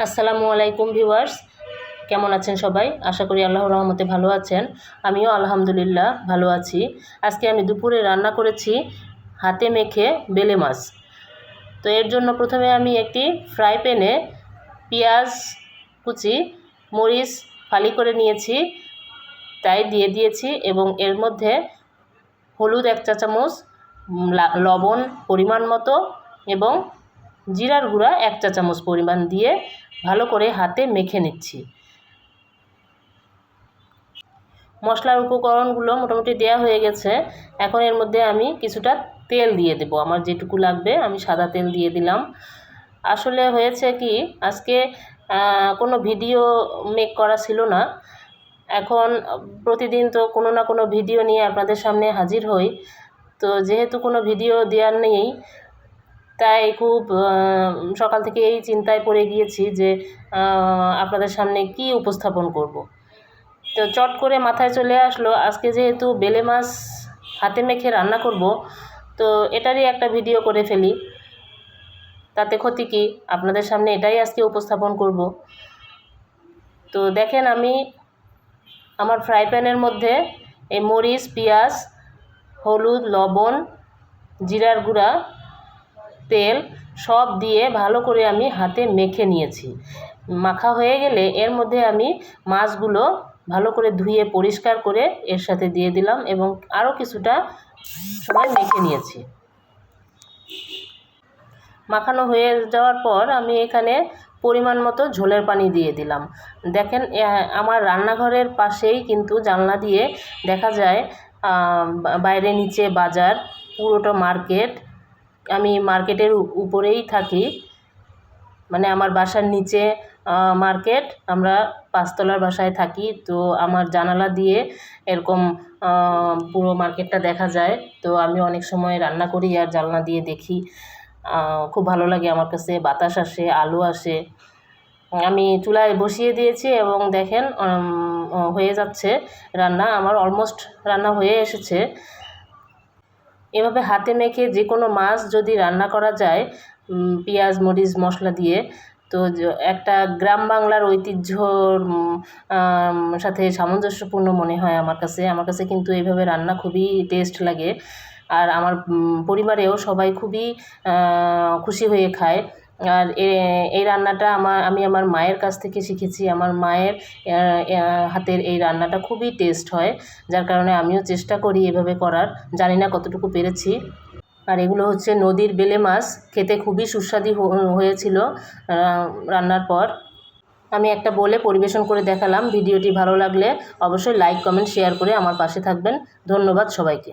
আসসালামু আলাইকুম ভিউয়ার্স। কেমন আছেন সবাই? আশা করি আল্লাহ রহমতে ভালো আছেন। আমিও আলহামদুলিল্লাহ ভালো আছি। আজকে আমি দুপুরে রান্না করেছি হাতে মেখে বেলে মাছ। তো এর জন্য প্রথমে আমি একটি ফ্রাই প্যানে পেঁয়াজ, কুচি, মরিচ ফালি করে নিয়েছি। তাই দিয়ে দিয়েছি এবং এর মধ্যে হলুদ এক চা চামচ লবণ পরিমাণ মতো এবং জিরার গুঁড়া এক চা চামচ পরিমাণ দিয়ে ভালো করে হাতে মেখে নিচ্ছি। মশলার উপকরণগুলো মোটামুটি দেওয়া হয়ে গেছে। এখন এর মধ্যে আমি কিছুটা তেল দিয়ে দেবো। আমার যেটুকু লাগবে আমি সাদা তেল দিয়ে দিলাম। আসলে হয়েছে কি, আজকে কোনো ভিডিও মেক করা ছিল না। এখন প্রতিদিন তো কোনো না কোনো ভিডিও নিয়ে আপনাদের সামনে হাজির হই। তো যেহেতু কোনো ভিডিও দেওয়ার নেই তাই খুব সকাল থেকে এই চিন্তায় পড়ে গিয়েছি যে আপনাদের সামনে কি উপস্থাপন করব। তো চট করে মাথায় চলে আসলো, আজকে যেহেতু বেলে মাছ হাতে মেখে রান্না করব, তো এটারই একটা ভিডিও করে ফেলি। তাতে ক্ষতি কি? আপনাদের সামনে এটাই আজকে উপস্থাপন করব। তো দেখেন আমি আমার ফ্রাই প্যানের মধ্যে এই মরিচ, পেঁয়াজ, হলুদ, লবণ, জিরার গুঁড়া তেল সব দিয়ে ভালো করে আমি হাতে মেখে নিয়েছি। মাখা হয়ে গেলে এর মধ্যে আমি মাছগুলো ভালো করে ধুয়ে পরিষ্কার করে এর সাথে দিয়ে দিলাম এবং আরও কিছুটা সময় মেখে নিয়েছি। মাখানো হয়ে যাওয়ার পর আমি এখানে পরিমাণ মতো ঝোলের পানি দিয়ে দিলাম। দেখেন আমার রান্নাঘরের পাশেই কিন্তু জানলা দিয়ে দেখা যায় বাইরে নিচে বাজার, পুরোটা মার্কেট আমি মার্কেটের উপরেই থাকি। মানে আমার বাসার নিচে মার্কেট, আমরা পাঁচতলার বাসায় থাকি। তো আমার জানালা দিয়ে এরকম পুরো মার্কেটটা দেখা যায়। তো আমি অনেক সময় রান্না করি আর জানলা দিয়ে দেখি। খুব ভালো লাগে আমার কাছে। বাতাস আসে, আলো আসে। আমি চুলায় বসিয়ে দিয়েছি এবং দেখেন হয়ে যাচ্ছে রান্না। আমার অলমোস্ট রান্না হয়ে এসেছে। এভাবে হাতে মেখে যে কোনো মাছ যদি রান্না করা যায় পেঁয়াজ, মরিচ, মশলা দিয়ে, তো একটা গ্রাম বাংলার ঐতিহ্যর সাথে সামঞ্জস্যপূর্ণ মনে হয় আমার কাছে। আমার কাছে কিন্তু এইভাবে রান্না খুবই টেস্ট লাগে। আর আমার পরিবারেও সবাই খুবই খুশি হয়ে খায়। আর এই রান্নাটা আমার, আমি আমার মায়ের কাছ থেকে শিখেছি। আমার মায়ের হাতের এই রান্নাটা খুবই টেস্ট হয়, যার কারণে আমিও চেষ্টা করি এভাবে করার। জানি না কতটুকু পেরেছি। আর এগুলো হচ্ছে নদীর বেলে মাছ, খেতে খুবই সুস্বাদু হয়েছিল রান্নার পর। আমি একটা বলে পরিবেশন করে দেখালাম, ভিডিওটি ভালো লাগলে অবশ্যই লাইক, কমেন্ট, শেয়ার করে আমার পাশে থাকবেন। ধন্যবাদ সবাইকে।